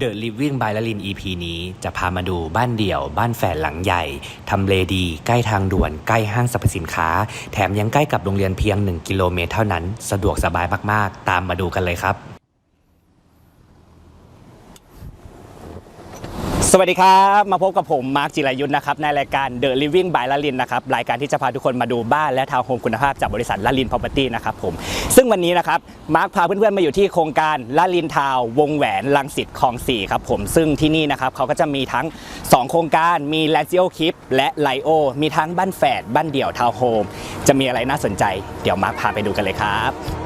The Living by ละลิน EP นี้จะพามาดูบ้านเดี่ยว บ้านแฝดหลังใหญ่ ทำเลดี ใกล้ทางด่วน ใกล้ห้างสรรพสินค้า แถมยังใกล้กับโรงเรียนเพียง 1 กิโลเมตรเท่านั้น สะดวกสบายมาก ๆ ตามมาดูกันเลยครับ สวัสดีครับ มาพบกับผมมาร์คจิรายุทธ์นะครับในรายการ The Living by ลลินนะครับรายการที่จะพาทุกคนมาดูบ้านและทาวน์โฮมคุณภาพจากบริษัทลลินพ p r o p e r t y นะครับผมซึ่งวันนี้นะครับมาร์คพาเพื่อนๆมาอยู่ที่โครงการลลินทาวน์วงแหวนลังสิตคลอง4ครับผมซึ่งที่นี่นะครับเขาก็จะมีทั้ง 2 โครงการมี l a z i o k i p และไลโอมีทั้งบ้านแฝดบ้านเดี่ยวทาวน์โฮมจะมีอะไรน่าสนใจ เดี๋ยวมาร์คพาไปดูกันเลยครับ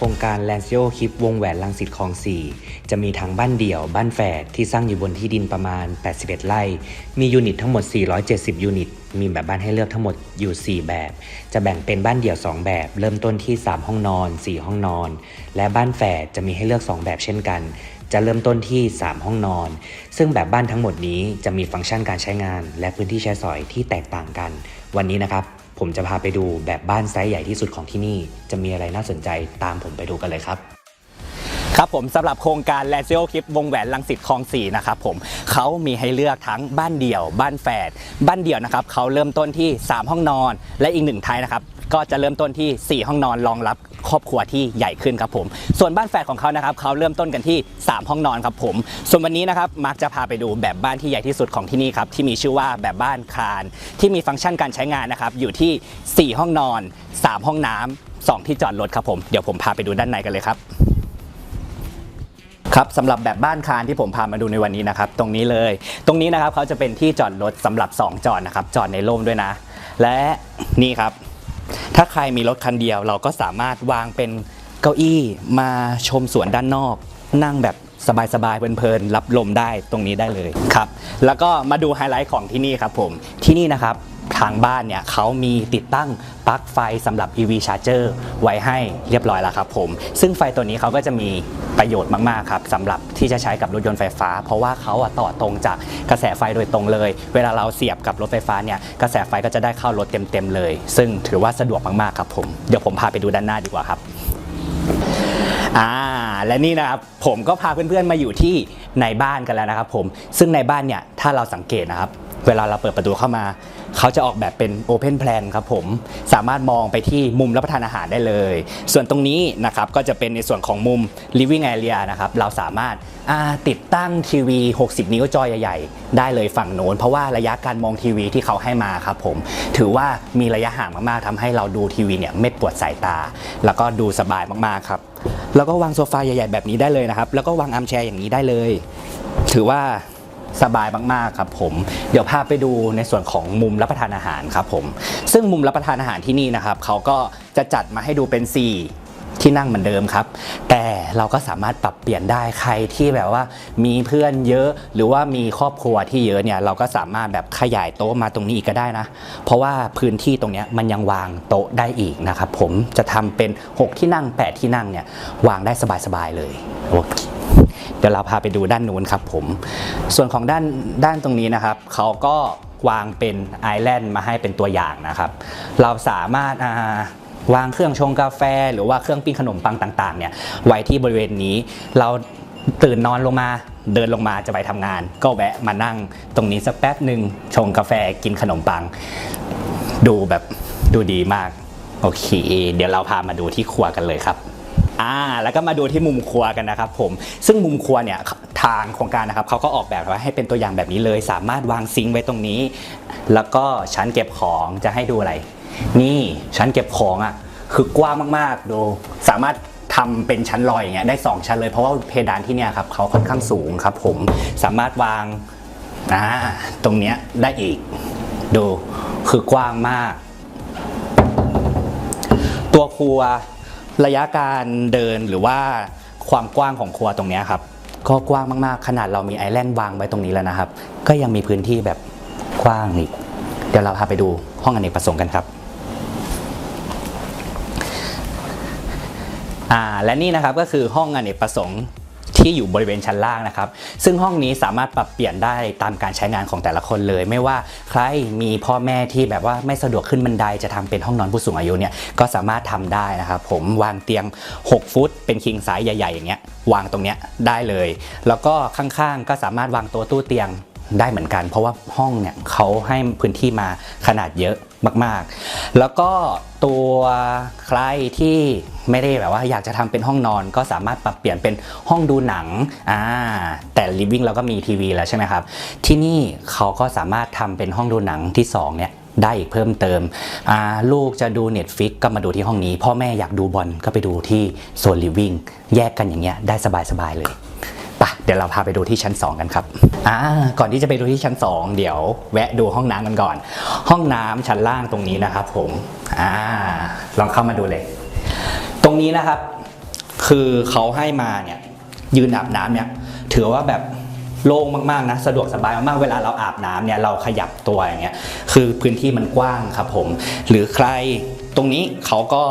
โครงการ l a n c i o คลิปวงแหวนลังสิตคลอง4 จะมีทั้งบ้านเดี่ยวบ้านแฝดที่สร้างอยู่บนที่ดินประมาณ 81 ไร่ มียูนิตทั้งหมด 470 ยูนิต มีแบบบ้านให้เลือกทั้งหมดอยู่ 4 แบบ จะแบ่งเป็นบ้านเดี่ยว 2 แบบ เริ่มต้นที่ 3 ห้องนอน 4 ห้องนอน และบ้านแฝดจะมีให้เลือก 2 แบบเช่นกัน จะเริ่มต้นที่ 3 ห้องนอน ซึ่งแบบบ้านทั้งหมดนี้จะมีฟังก์ชันการใช้งาน และพื้นที่ใช้สอยที่แตกต่างกัน วันนี้นะครับ ผมจะพาไปดูแบบบ้านไซส์ใหญ่ที่สุดของที่นี่ จะมีอะไรน่าสนใจตามผมไปดูกันเลยครับครับผมสำหรับโครงการ l a z i o คลิปวงแหวนลังสิตคลองสีนะครับผมเขามีให้เลือกทั้งบ้านเดี่ยว บ้านแฝดบ้านเดี่ยวนะครับเขาเริ่มต้นที่ 3 ห้องนอน และอีกหนึ่งท้ายนะครับ ก็จะเริ่มต้นที่ 4 ห้องนอนรองรับครอบครัวที่ใหญ่ขึ้นครับผม ส่วนบ้านแฝดของเขานะครับเขาเริ่มต้นกันที่ 3 ห้องนอนครับผม ส่วนวันนี้นะครับมาร์คจะพาไปดูแบบบ้านที่ใหญ่ที่สุดของที่นี่ครับที่มีชื่อว่าแบบบ้านคานที่มีฟังก์ชันการใช้งานนะครับอยู่ที่ 4 ห้องนอน 3 ห้องน้ำสองที่จอดรถครับผมเดี๋ยวผมพาไปดูด้านในกันเลยครับครับสำหรับแบบบ้านคานที่ผมพามาดูในวันนี้นะครับตรงนี้เลย ตรงนี้นะครับเขาจะเป็นที่จอดรถสำหรับ 2 จอดนะครับจอดในร่มด้วยนะ และนี่ครับ ถ้าใครมีรถคันเดียว เราก็สามารถวางเป็นเก้าอี้มาชมสวนด้านนอก นั่งแบบสบายๆเพลินๆรับลมได้ตรงนี้ได้เลยครับ แล้วก็มาดูไฮไลท์ของที่นี่ครับผมที่นี่นะครับ ทางบ้านเนี่ยเขามีติดตั้งปลั๊กไฟสำหรับ EV Charger ไว้ให้เรียบร้อยแล้วครับผม ซึ่งไฟตัวนี้เขาก็จะมีประโยชน์มากๆครับสำหรับที่จะใช้กับรถยนต์ไฟฟ้า เพราะว่าเขาอะต่อตรงจากกระแสไฟโดยตรงเลย เวลาเราเสียบกับรถไฟฟ้าเนี่ยกระแสไฟก็จะได้เข้ารถเต็มๆเลย ซึ่งถือว่าสะดวกมากๆครับผมเดี๋ยวผมพาไปดูด้านหน้าดีกว่าครับอ่าและนี่นะครับผมก็พาเพื่อนๆมาอยู่ที่ในบ้านกันแล้วนะครับผมซึ่งในบ้านเนี่ยถ้าเราสังเกตนะครับ เวลาเราเปิดประตูเข้ามา เขาจะออกแบบเป็น Open Plan ครับผม สามารถมองไปที่มุมรับประทานอาหารได้เลย ส่วนตรงนี้นะครับก็จะเป็นในส่วนของมุม Living Area นะครับ เราสามารถติดตั้งทีวี 60 นิ้วจอใหญ่ ๆ ได้เลยฝั่งโน้น เพราะว่าระยะการมองทีวีที่เขาให้มาครับผม ถือว่ามีระยะห่างมากๆทำให้เราดูทีวีเนี่ยไม่ปวดสายตา แล้วก็ดูสบายมากๆครับ แล้วก็วางโซฟาใหญ่ ๆ แบบนี้ได้เลยนะครับ แล้วก็วางอาร์มแชร์อย่างนี้ได้เลย ถือว่า สบายมากๆครับผมเดี๋ยวพาไปดูในส่วนของมุมรับประทานอาหารครับผมซึ่งมุมรับประทานอาหารที่นี่นะครับเขาก็จะจัดมาให้ดูเป็น 4ที่นั่งเหมือนเดิมครับ แต่เราก็สามารถปรับเปลี่ยนได้ใครที่แบบว่ามีเพื่อนเยอะ หรือว่ามีครอบครัวที่เยอะเนี่ยเราก็สามารถแบบขยายโต๊ะมาตรงนี้อีกก็ได้นะ เพราะว่าพื้นที่ตรงนี้มันยังวางโต๊ะได้อีกนะครับผมจะทำเป็น 6 ที่นั่ง 8 ที่นั่งเนี่ยวางได้สบายๆเลยโอเค เดี๋ยวเราพาไปดูด้านนู้นครับผม ส่วนของด้านด้านตรงนี้นะครับ เขาก็วางเป็นไอแลนด์มาให้เป็นตัวอย่างนะครับ เราสามารถอ่าวางเครื่องชงกาแฟ หรือว่าเครื่องปิ้งขนมปังต่างๆเนี่ยไว้ที่บริเวณนี้เราตื่นนอนลงมาเดินลงมาจะไปทำงาน ก็แวะมานั่งตรงนี้สักแป๊บหนึ่งชงกาแฟกินขนมปัง ดูแบบดูดีมาก โอเค เดี๋ยวเราพามาดูที่ครัวกันเลยครับ อ่าแล้วก็มาดูที่มุมครัวกันนะครับผมซึ่งมุมครัวเนี่ยทางโครงการนะครับเขาก็ออกแบบไว้ให้เป็นตัวอย่างแบบนี้เลย สามารถวางซิงค์ไว้ตรงนี้ แล้วก็ชั้นเก็บของจะให้ดูอะไร นี่ชั้นเก็บของอะคือกว้างมากๆดูสามารถทำเป็นชั้นลอยอย่างเงี้ยได้ 2 ชั้นเลยเพราะว่าเพดานที่เนี่ยครับเขาค่อนข้างสูงครับผมสามารถวางอ่าตรงเนี้ยได้อีก ดูคือกว้างมาก ตัวครัว ระยะการเดินหรือว่าความกว้างของครัวตรงนี้ครับก็กว้างมากๆ ขนาดเรามีไอแลนด์วางไว้ตรงนี้แล้วนะครับ ก็ยังมีพื้นที่แบบกว้างอีก เดี๋ยวเราพาไปดูห้องอเนกประสงค์กันครับอ่าและนี่นะครับก็คือห้องอเนกประสงค์ ที่อยู่บริเวณชั้นล่างนะครับ ซึ่งห้องนี้สามารถปรับเปลี่ยนได้ตามการใช้งานของแต่ละคนเลย ไม่ว่าใครมีพ่อแม่ที่แบบว่าไม่สะดวกขึ้นบันไดจะทำเป็นห้องนอนผู้สูงอายุเนี่ยก็สามารถทำได้นะครับผมวางเตียง 6 ฟุต เป็นคิงไซส์ใหญ่ๆอย่างเงี้ยวางตรงเนี้ยได้เลย แล้วก็ข้างๆก็สามารถวางตัวตู้เตียง ได้เหมือนกัน เพราะว่าห้องเนี่ยเขาให้พื้นที่มาขนาดเยอะมาก ๆ แล้วก็ตัวใครที่ไม่ได้แบบว่าอยากจะทำเป็นห้องนอนก็สามารถปรับเปลี่ยนเป็นห้องดูหนังอ่าแต่ลิฟวิ่งเราก็มีทีวีแล้วใช่ไหมครับ ที่นี่เขาก็สามารถทำเป็นห้องดูหนังที่สองเนี่ยได้อีกเพิ่มเติม ลูกจะดู Netflix ก็มาดูที่ห้องนี้ พ่อแม่อยากดูบอลก็ไปดูที่โซนลิฟวิ่งแยกกันอย่างเงี้ยได้สบายๆเลย ปะเดี๋ยวเราพาไปดูที่ชั้น 2 กันครับอ่าก่อนที่จะไปดูที่ชั้น 2 เดี๋ยวแวะดูห้องน้ำกันก่อน ห้องน้ำชั้นล่างตรงนี้นะครับ ผมอ่าลองเข้ามาดูเลย ตรงนี้นะครับ คือเขาให้มาเนี่ยยืนอาบน้ำเนี่ยถือว่าแบบโล่งมากๆนะสะดวกสบายมากๆเวลาเราอาบน้ำเนี่ยเราขยับตัวอย่างเงี้ยคือพื้นที่มันกว้างครับผม หรือใครตรงนี้เขาก็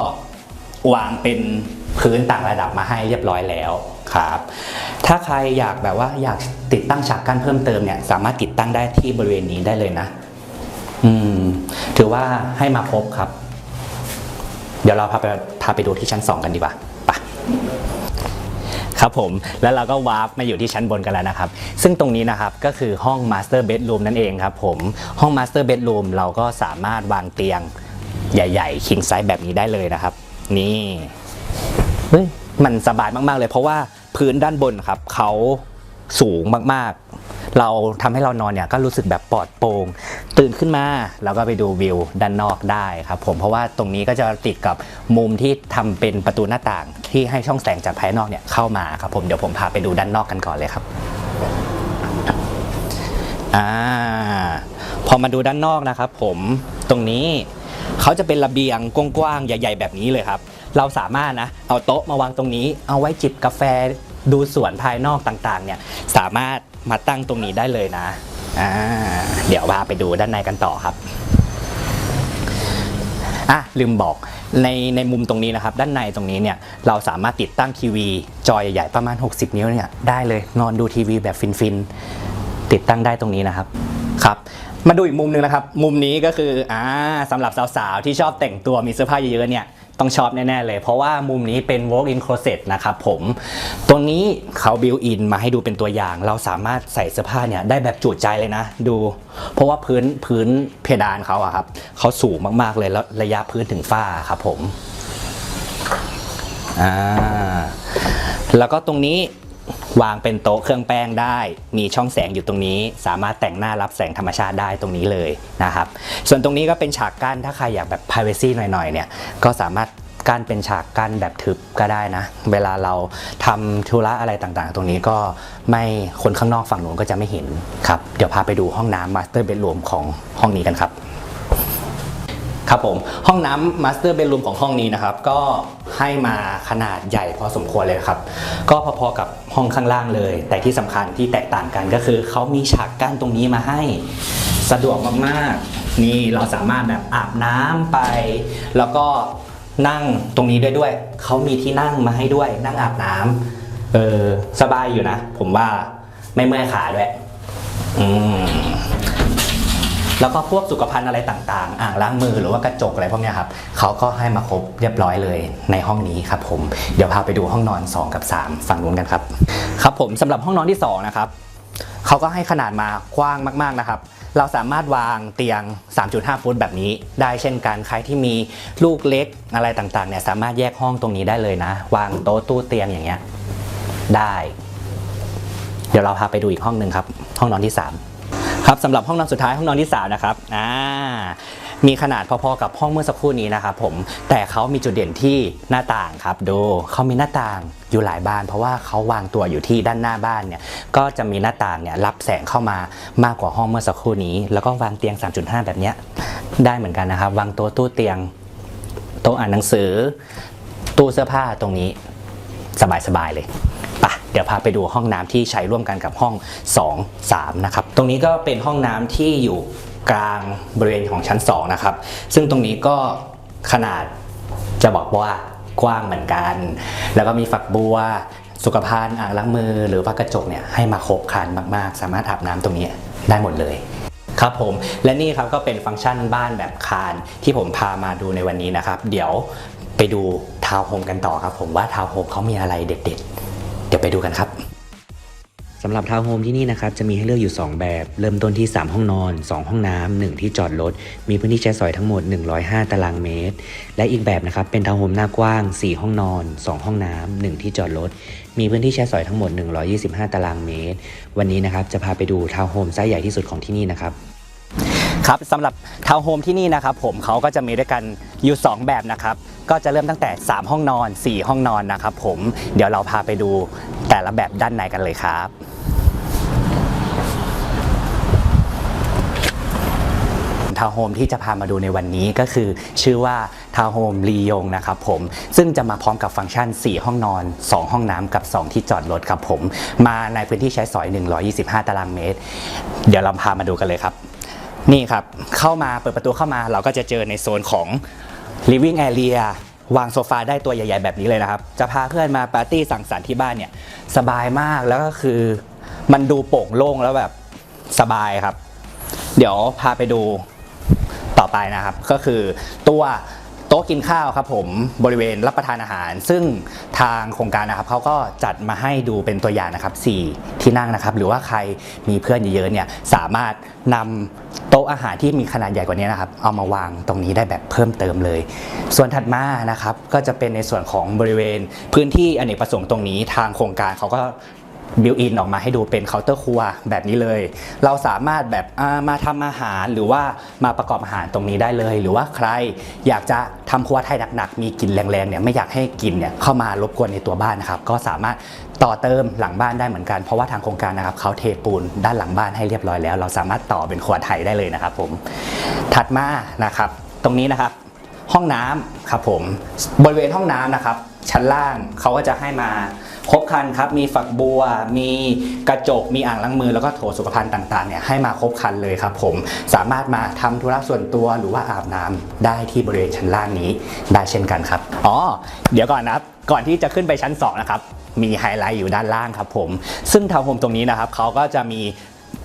วางเป็นพื้นต่างระดับมาให้เรียบร้อยแล้ว ครับถ้าใครอยากแบบว่าอยากติดตั้งฉากกั้นเพิ่มเติมเนี่ยสามารถติดตั้งได้ที่บริเวณนี้ได้เลยนะ อืม ถือว่าให้มาพบครับ เดี๋ยวเราพาไปพาไปดูที่ชั้น2กันดีกว่าไปครับผมแล้วเราก็วาร์ปมาอยู่ที่ชั้นบนกันแล้วนะครับ ซึ่งตรงนี้นะครับก็คือห้อง Master Bedroom นั่นเองครับผมห้อง Master Bedroom เราก็สามารถวางเตียงใหญ่ๆคิงไซส์แบบนี้ได้เลยนะครับ นี่เฮ้ย มันสบายมากๆเลย เพราะว่าพื้นด้านบนครับเขาสูงมากๆ เราทำให้เรานอนเนี่ยก็รู้สึกแบบปลอดโปร่งตื่นขึ้นมาเราก็ไปดูวิวด้านนอกได้ครับผมเพราะว่าตรงนี้ก็จะติดกับมุมที่ทำเป็นประตูหน้าต่าง ที่ให้ช่องแสงจากภายนอกเนี่ยเข้ามาครับผมเดี๋ยวผมพาไปดูด้านนอกกันก่อนเลยครับอ่าพอมาดูด้านนอกนะครับผมตรงนี้เขาจะเป็นระเบียงกว้างๆใหญ่ ๆ แบบนี้เลยครับ เราสามารถนะเอาโต๊ะมาวางตรงนี้ เอาไว้จิบกาแฟดูสวนภายนอกต่างๆ เนี่ยสามารถมาตั้งตรงนี้ได้เลยนะอ่าเดี๋ยวพาไปดูด้านในกันต่อครับอะลืมบอกในในมุมตรงนี้นะครับ ด้านในตรงนี้เนี่ยเราสามารถติดตั้งทีวี จอใหญ่ๆประมาณ 60 นิ้วเนี่ยได้เลยนอนดูทีวีแบบฟินๆติดตั้งได้ตรงนี้นะครับครับมาดูอีกมุมหนึ่งนะครับ มุมนี้ก็คืออ่าสำหรับสาวๆที่ชอบแต่งตัวมีเสื้อผ้าเยอะๆเนี่ย ต้องชอบแน่ ๆ เลย เพราะว่ามุมนี้เป็น walk-in closet นะครับผมตรงนี้เขาบิวอินมาให้ดูเป็นตัวอย่าง เราสามารถใส่เสื้อผ้าเนี่ยได้แบบจุใจเลยนะ ดู เพราะว่าพื้นพื้นเพดานเขาอะครับเขาสูงมากๆเลยแล้วระยะพื้นถึงฝ้าครับผมอ่าแล้วก็ตรงนี้ วางเป็นโต๊ะเครื่องแป้งได้ มีช่องแสงอยู่ตรงนี้ สามารถแต่งหน้ารับแสงธรรมชาติได้ตรงนี้เลยนะครับ ส่วนตรงนี้ก็เป็นฉากกั้นถ้าใครอยากแบบ privacy หน่อยๆเนี่ยก็สามารถกั้นเป็นฉากกั้นแบบทึบก็ได้นะ เวลาเราทำธุระอะไรต่างๆ ตรงนี้ก็ไม่คนข้างนอกฝั่งนู้นก็จะไม่เห็นครับ เดี๋ยวพาไปดูห้องน้ำ master bedroom ของห้องนี้กันครับ ครับผมห้องน้ำมาสเตอร์เบดรูมของห้องนี้นะครับ ก็ให้มาขนาดใหญ่พอสมควรเลยครับ ก็พอๆกับห้องข้างล่างเลย แต่ที่สำคัญที่แตกต่างกันก็คือเขามีฉากกั้นตรงนี้มาให้สะดวกมากๆ นี่เราสามารถแบบอาบน้ำไป แล้วก็นั่งตรงนี้ได้ด้วย เขามีที่นั่งมาให้ด้วย นั่งอาบน้ำเออสบายอยู่นะ ผมว่าไม่เมื่อยขาด้วย อืม แล้วก็พวกสุขภัณฑ์อะไรต่างๆ อ่างล้างมือหรือว่ากระจกอะไรพวกนี้ครับเขาก็ให้มาครบเรียบร้อยเลยในห้องนี้ครับผมเดี๋ยวพาไปดูห้องนอน 2 กับ 3 ฝั่งนู้นกันครับครับผมสำหรับห้องนอนที่2นะครับเขาก็ให้ขนาดมากว้างมาก ๆนะครับเราสามารถวางเตียง 3.5 ฟุตแบบนี้ ได้เช่นกันใครที่มีลูกเล็กอะไรต่างๆเนี่ยสามารถแยกห้องตรงนี้ได้เลยนะ วางโต๊ะตู้เตียงอย่างเงี้ยได้ เดี๋ยวเราพาไปดูอีกห้องหนึ่งครับ ห้องนอนที่ 3 ครับสำหรับห้องนอนสุดท้ายห้องนอนที่3นะครับอ่ามีขนาดพอๆกับห้องเมื่อสักครู่นี้นะครับผมแต่เขามีจุดเด่นที่หน้าต่างครับดูเขามีหน้าต่างอยู่หลายบาน เพราะว่าเขาวางตัวอยู่ที่ด้านหน้าบ้านเนี่ยก็จะมีหน้าต่างเนี่ยรับแสงเข้ามามากกว่าห้องเมื่อสักครู่นี้ แล้วก็วางเตียง 3.5 แบบเนี้ยได้เหมือนกันนะครับ วางต๊ะตู้เตียงโต๊ะอ่านหนังสือ ตู้เสื้อผ้าตรงนี้สบายๆเลย ดี๋ยวพาไปดูห้องน้ำที่ใช้ร่วมกันกับห้อง 2 3 นะครับ ตรงนี้ก็เป็นห้องน้ำที่อยู่กลางบริเวณของชั้น 2 นะครับ ซึ่งตรงนี้ก็ขนาดจะบอกว่ากว้างเหมือนกัน แล้วก็มีฝักบัวสุขภัณฑ์อ่างล้างมือหรือว่ากระจกเนี่ยให้มาครบครันมากๆ สามารถอาบน้ำตรงนี้ได้หมดเลยครับผมและนี่ครับก็เป็นฟังก์ชันบ้านแบบคานที่ผมพามาดูในวันนี้นะครับ เดี๋ยวไปดูทาวน์โฮมกันต่อครับผมว่าทาวน์โฮมเขามีอะไรเด็ด ๆ เดี๋ยวไปดูกันครับสำหรับทาวน์โฮมที่นี่นะครับจะมีให้เลือกอยู่ 2 แบบ เริ่มต้นที่ 3 ห้องนอน 2 ห้องน้ำ1ที่จอดรถ มีพื้นที่ใช้สอยทั้งหมด 105 ตารางเมตร และอีกแบบนะครับเป็นทาวน์โฮมหน้ากว้าง 4 ห้องนอน 2 ห้องน้ำ1ที่จอดรถ มีพื้นที่ใช้สอยทั้งหมด 125 ตารางเมตร วันนี้นะครับจะพาไปดูทาวน์โฮมไซส์ใหญ่ที่สุดของที่นี่นะครับ ครับสำหรับทาวน์โฮมที่นี่นะครับผมเขาก็จะมีด้วยกันอยู่ 2 แบบนะครับ ก็จะเริ่มตั้งแต่ 3 ห้องนอน 4 ห้องนอนนะครับผมเดี๋ยวเราพาไปดูแต่ละแบบด้านในกันเลยครับทาวน์โฮมที่จะพามาดูในวันนี้ก็คือ ชื่อว่าทาวน์โฮมลียงนะครับผมซึ่งจะมาพร้อมกับฟังก์ชัน 4 ห้องนอน 2 ห้องน้ำกับ 2 ที่จอดรถครับผม มาในพื้นที่ใช้สอย 125 ตารางเมตร เดี๋ยวเราพามาดูกันเลยครับ นี่ครับ เข้ามาเปิดประตูเข้ามาเราก็จะเจอในโซนของ living area วางโซฟาได้ตัวใหญ่ ๆ แบบนี้เลยนะครับ จะพาเพื่อนมาปาร์ตี้สังสรรค์ที่บ้านเนี่ย สบายมากแล้วก็คือมันดูโปร่งโล่งแล้วแบบสบายครับ เดี๋ยวพาไปดูต่อไปนะครับ ก็คือตัว โต๊ะกินข้าวครับผมบริเวณรับประทานอาหาร ซึ่งทางโครงการนะครับเขาก็จัดมาให้ดูเป็นตัวอย่างนะครับ 4 ที่นั่งนะครับ หรือว่าใครมีเพื่อนเยอะๆเนี่ยสามารถนำโต๊ะอาหารที่มีขนาดใหญ่กว่านี้นะครับ เอามาวางตรงนี้ได้แบบเพิ่มเติมเลย ส่วนถัดมานะครับก็จะเป็นในส่วนของบริเวณพื้นที่อเนกประสงค์ตรงนี้ ทางโครงการเขาก็ บิวอินออกมาให้ดูเป็นเคาน์เตอร์ครัวแบบนี้เลย เราสามารถแบบมาทำอาหารหรือว่ามาประกอบอาหารตรงนี้ได้เลย หรือว่าใครอยากจะทำครัวไทยหนักๆ มีกลิ่นแรงๆเนี่ยไม่อยากให้กลิ่นเนี่ยเข้ามารบกวนในตัวบ้านนะครับ ก็สามารถต่อเติมหลังบ้านได้เหมือนกัน เพราะว่าทางโครงการนะครับเขาเทปูนด้านหลังบ้านให้เรียบร้อยแล้ว เราสามารถต่อเป็นครัวไทยได้เลยนะครับผมถัดมานะครับ ตรงนี้นะครับห้องน้ำครับผมบริเวณห้องน้ำนะครับ ชั้นล่างเขาก็จะให้มาครบคันครับ มีฝักบัว มีกระจก มีอ่างล้างมือ แล้วก็โถสุขภัณฑ์ต่างๆเนี่ยให้มาครบคันเลยครับผมสามารถมาทำธุระส่วนตัวหรือว่าอาบน้ำได้ที่บริเวณชั้นล่างนี้ได้เช่นกันครับอ๋อเดี๋ยวก่อนนะครับก่อนที่จะขึ้นไปชั้นสองนะครับ มีไฮไลท์อยู่ด้านล่างครับผม ซึ่งทาวน์โฮมตรงนี้นะครับเขาก็จะมี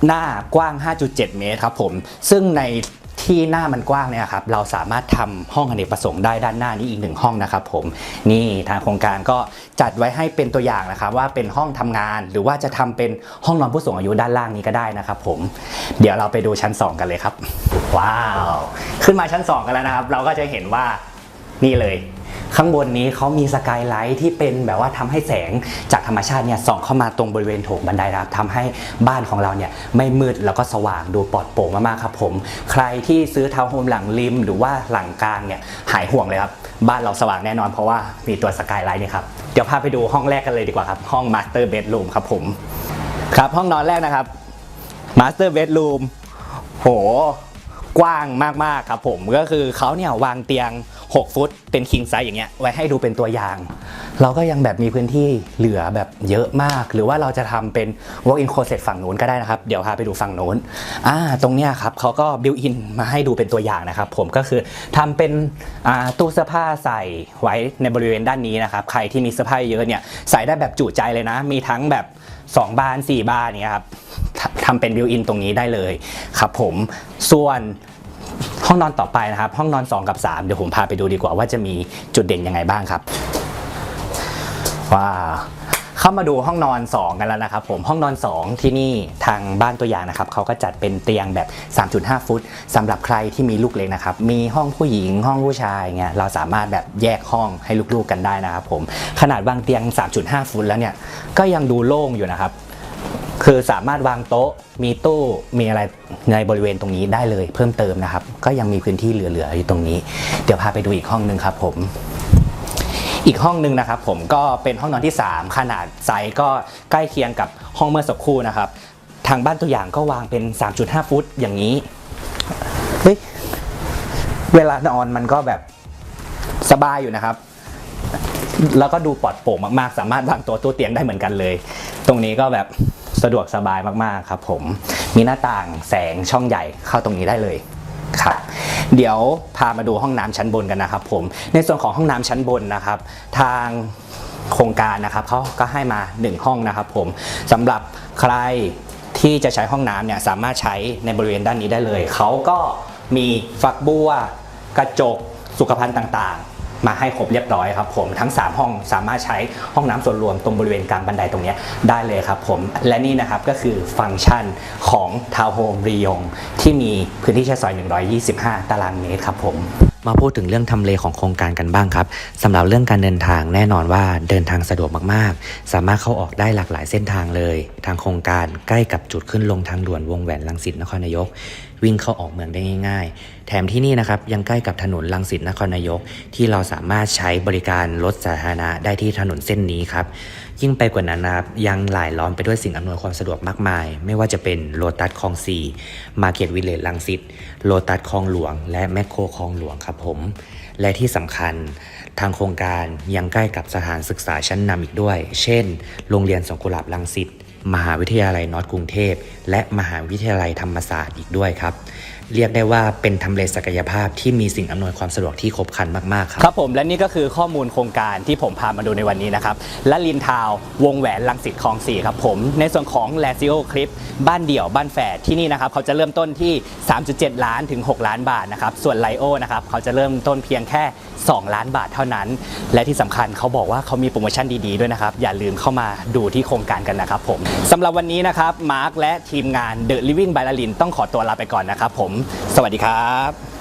หน้ากว้าง 5.7 เมตรครับผม ซึ่งใน ที่หน้ามันกว้างเนี่ยครับเราสามารถทำห้องอเนกประสงค์ได้ด้านหน้านี้อีกหนึ่งห้องนะครับผมนี่ทางโครงการก็จัดไว้ให้เป็นตัวอย่างนะครับว่าเป็นห้องทำงาน หรือว่าจะทำเป็นห้องนอนผู้สูงอายุด้านล่างนี้ก็ได้นะครับผมเดี๋ยวเราไปดูชั้น 2 กันเลยครับ ว้าว ขึ้นมาชั้น 2 กันแล้วนะครับ เราก็จะเห็นว่านี่เลย ข้างบนนี้เขามีสกายไลท์ที่เป็นแบบว่าทำให้แสงจากธรรมชาติเนี่ยส่องเข้ามาตรงบริเวณโถงบันไดนะครับทำให้บ้านของเราเนี่ยไม่มืดแล้วก็สว่างดูปลอดโปร่งมากๆครับผม ใครที่ซื้อทาวน์โฮมหลังริม หรือว่าหลังกลางเนี่ยหายห่วงเลยครับ บ้านเราสว่างแน่นอนเพราะว่ามีตัวสกายไลท์นี่ครับ เดี๋ยวพาไปดูห้องแรกกันเลยดีกว่าครับ ห้องมาสเตอร์เบดรูมครับผมครับห้องนอนแรกนะครับมาสเตอร์เบดรูมโหกว้างมากๆครับผมก็คือเขาเนี่ยวางเตียง 6 ฟุตเป็นคิงไซส์อย่างเงี้ยไว้ให้ดูเป็นตัวอย่าง เราก็ยังแบบมีพื้นที่เหลือแบบเยอะมาก หรือว่าเราจะทำเป็น walk in closet ฝั่งโน้นก็ได้นะครับ เดี๋ยวพาไปดูฝั่งโน้นอ่าตรงเนี้ยครับเขาก็ built in มาให้ดูเป็นตัวอย่างนะครับ ผมก็คือทำเป็นอ่าตู้เสื้อผ้าใส่ไว้ในบริเวณด้านนี้นะครับ ใครที่มีเสื้อผ้าเยอะเนี่ยใส่ได้แบบจุใจเลยนะ มีทั้งแบบ 2 บาน 4 บานเนี่ยครับทำเป็นบิวอินตรงนี้ได้เลยครับผมส่วน ห้องนอนต่อไปนะครับ ห้องนอน 2 กับ 3 เดี๋ยวผมพาไปดูดีกว่าว่าจะมีจุดเด่นยังไงบ้างครับว้าเข้ามาดูห้องนอน 2 กันแล้วนะครับผมห้องนอน 2 ที่นี่ทางบ้านตัวอย่างนะครับเขาก็จัดเป็นเตียงแบบ 3.5 ฟุตสำหรับใครที่มีลูกเล็กนะครับมีห้องผู้หญิงห้องผู้ชายเงี้ยเราสามารถแบบแยกห้องให้ลูกๆกันได้นะครับผมขนาดวางเตียง 3.5 ฟุตแล้วเนี่ยก็ยังดูโล่งอยู่นะครับ คือสามารถวางโต๊ะมีตู้มีอะไรในบริเวณตรงนี้ได้เลยเพิ่มเติมนะครับ ก็ยังมีพื้นที่เหลือๆอยู่ตรงนี้ เดี๋ยวพาไปดูอีกห้องหนึ่งครับผมอีกห้องหนึ่งนะครับผมก็เป็นห้องนอนที่ 3 ขนาดไซส์ก็ใกล้เคียงกับห้องเมื่อสักครู่นะครับ ทางบ้านตัวอย่างก็วางเป็น 3.5 ฟุตอย่างนี้เฮ้ยเวลานอนมันก็แบบสบายอยู่นะครับ แล้วก็ดูปลอดโปร่งมากๆ สามารถวางตัวตู้เตียงได้เหมือนกันเลย ตรงนี้ก็แบบ สะดวกสบายมากๆครับผมมีหน้าต่างแสงช่องใหญ่เข้าตรงนี้ได้เลยครับเดี๋ยวพามาดูห้องน้ำชั้นบนกันนะครับผมในส่วนของห้องน้ำชั้นบนนะครับ ทางโครงการนะครับเขาก็ให้มา 1 ห้องนะครับผมสำหรับใครที่จะใช้ห้องน้ำเนี่ยสามารถใช้ในบริเวณด้านนี้ได้เลย เขาก็มีฝักบัวกระจกสุขภัณฑ์ต่าง มาให้ครบเรียบร้อยครับผมทั้ง 3 ห้องสามารถใช้ห้องน้ำส่วนรวมตรงบริเวณกลางบันไดตรงนี้ได้เลยครับผมและนี่นะครับก็คือฟังก์ชันของทาวน์โฮมรียงที่มีพื้นที่ใช้สอย 125 ตารางเมตรครับผมมาพูดถึงเรื่องทำเลของโครงการกันบ้างครับสำหรับเรื่องการเดินทางแน่นอนว่าเดินทางสะดวกมากๆ สามารถเข้าออกได้หลากหลายเส้นทางเลย ทางโครงการใกล้กับจุดขึ้นลงทางด่วนวงแหวนลังสิตนครนายก วิ่งเข้าออกเมืองได้ง่าย ๆ แถมที่นี่นะครับยังใกล้กับถนนลังสิตนครนายก ที่เราสามารถใช้บริการรถสาธารณะได้ที่ถนนเส้นนี้ครับยิ่งไปกว่านั้นนะครับยังหลายล้อมไปด้วยสิ่งอำนวยความสะดวกมากมาย ไม่ว่าจะเป็นโลตัสคลองสี่มาเก็ตวิลเลจลังสิตโลตัสคลองหลวง และแมคโครคลองหลวงครับผมและที่สำคัญทางโครงการยังใกล้กับสถานศึกษาชั้นนำอีกด้วย เช่น โรงเรียนสงกุหลาบลังสิต มหาวิทยาลัยนอตกรุงเทพ และมหาวิทยาลัยธรรมศาสตร์อีกด้วยครับ เรียกได้ว่าเป็นทำเลศักยภาพที่มีสิ่งอำนวยความสะดวกที่ครบครันมาก ๆ ครับ ครับผมและนี่ก็คือข้อมูลโครงการที่ผมพามาดูในวันนี้นะครับละลินทาววงแหวนลังสิตคลองสี่ครับผมในส่วนของ l a z i o คลิปบ้านเดี่ยวบ้านแฝดที่นี่นะครับเขาจะเริ่มต้นที่ 3.7 ล้านถึง 6 ล้านบาทนะครับส่วนไลโอนะครับเขาจะเริ่มต้นเพียงแค่ 2 ล้านบาทเท่านั้น และที่สำคัญเขาบอกว่าเขามีโปรโมชั่นดีๆด้วยนะครับอย่าลืมเข้ามาดูที่โครงการกันนะครับผมสำหรับวันนี้นะครับมาร์คและทีมงาน The Living by ละลินต้องขอตัวลาไปก่อนนะครับผมสวัสดีครับ